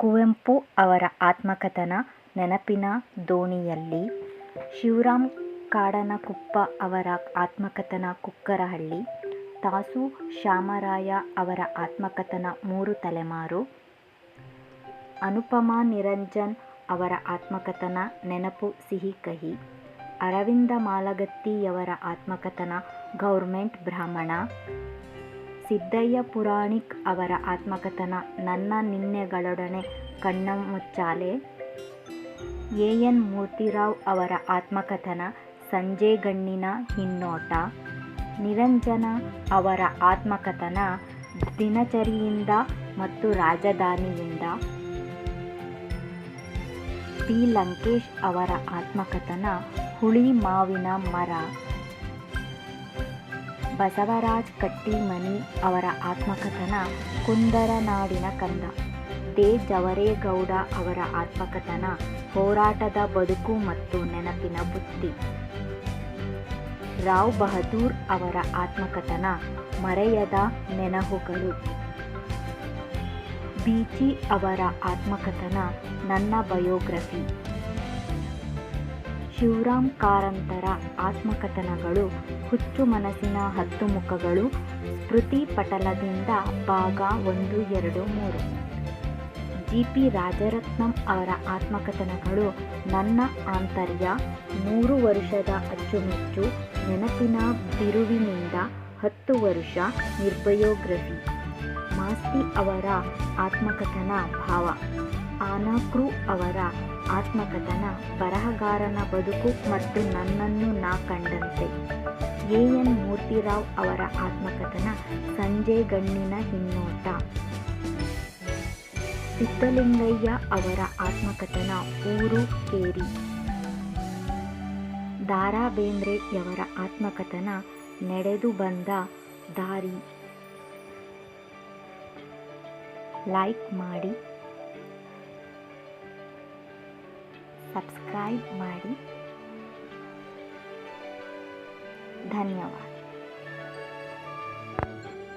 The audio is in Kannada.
ಕುವೆಂಪು ಅವರ ಆತ್ಮಕಥನ ನೆನಪಿನ ದೋಣಿಯಲ್ಲಿ, ಶಿವರಾಮ್ ಕಾಡನಕುಪ್ಪ ಅವರ ಆತ್ಮಕಥನ ಕುಕ್ಕರಹಳ್ಳಿ, ತಾಸು ಶ್ಯಾಮರಾಯ ಅವರ ಆತ್ಮಕಥನ ಮೂರು ತಲೆಮಾರು, ಅನುಪಮಾ ನಿರಂಜನ್ ಅವರ ಆತ್ಮಕಥನ ನೆನಪು ಸಿಹಿ ಕಹಿ, ಅರವಿಂದ ಮಾಲಗತ್ತಿಯವರ ಆತ್ಮಕಥನ ಗೌರ್ಮೆಂಟ್ ಬ್ರಾಹ್ಮಣ ಸಿದ್ದಯ್ಯ ಪುರಾಣಿಕ್ ಅವರ ಆತ್ಮಕಥನ ನನ್ನ ನಿನ್ನೆಗಳೊಡನೆ ಕಣ್ಣಮುಚ್ಚಾಲೆ ಎ. ಎನ್. ಮೂರ್ತಿರಾವ್ ಅವರ ಆತ್ಮಕಥನ ಸಂಜೆಗಣ್ಣಿನ ಹಿನ್ನೋಟ. ನಿರಂಜನ ಅವರ ಆತ್ಮಕಥನ ದಿನಚರಿಯಿಂದ ಮತ್ತು ರಾಜಧಾನಿಯಿಂದ. ಪಿ ಲಂಕೇಶ್ ಅವರ ಆತ್ಮಕಥನ ಹುಳಿ ಮಾವಿನ ಮರ. ಬಸವರಾಜ್ ಕಟ್ಟಿಮನಿ ಅವರ ಆತ್ಮಕಥನ ಕುಂದರನಾಡಿನ ಕಂದ. ತೇಜ್ ಅವರೇಗೌಡ ಅವರ ಆತ್ಮಕಥನ ಹೋರಾಟದ ಬದುಕು ಮತ್ತು ನೆನಪಿನ ಬುತ್ತಿ. ರಾವ್ ಬಹದ್ದೂರ್ ಅವರ ಆತ್ಮಕಥನ ಮರೆಯದ ನೆನಹುಗಳು. ಬೀಚಿ ಅವರ ಆತ್ಮಕಥನ ನನ್ನ ಬಯೋಗ್ರಫಿ. ಶಿವರಾಮ್ ಕಾರಂತರ ಆತ್ಮಕಥನಗಳು, ಹುಚ್ಚು ಮನಸ್ಸಿನ ಹತ್ತು ಮುಖಗಳು, ಸ್ಮೃತಿ ಪಟಲದಿಂದ ಭಾಗ ಒಂದು, ಎರಡು, ಮೂರು. ಜಿ ಪಿ ರಾಜರತ್ನಂ ಅವರ ಆತ್ಮಕಥನಗಳು ನನ್ನ ಆಂತರ್ಯ ಮೂರು ವರ್ಷದ ಅಚ್ಚುಮೆಚ್ಚು, ನೆನಪಿನ ಬಿರುವಿನಿಂದ ಹತ್ತು ವರ್ಷ ನಿರ್ಭಯೋಗ್ರಹಿ ಮಾಸ್ತಿ ಅವರ ಆತ್ಮಕಥನ ಭಾವ. ಆನಾಕ್ರು ಅವರ ಆತ್ಮಕಥನ ಬರಹಗಾರನ ಬದುಕು ಮತ್ತು ನನ್ನನ್ನು ನಾ ಕಂಡಂತೆ. ಎ. ಎನ್. ಮೂರ್ತಿರಾವ್ ಅವರ ಆತ್ಮಕಥನ ಸಂಜೆ ಗಣ್ಣಿನ ಹಿನ್ನೋಟ. ಸಿದ್ದಲಿಂಗಯ್ಯ ಅವರ ಆತ್ಮಕಥನ ಊರು ಕೇರಿ. ದಾರಾ ಬೇಂದ್ರೆಯವರ ಆತ್ಮಕಥನ ನಡೆದು ಬಂದ ದಾರಿ. ಲೈಕ್ ಮಾಡಿ. ಸಬ್ಸ್ಕ್ರೈಬ್ ಮಾಡಿ. ಧನ್ಯವಾದ.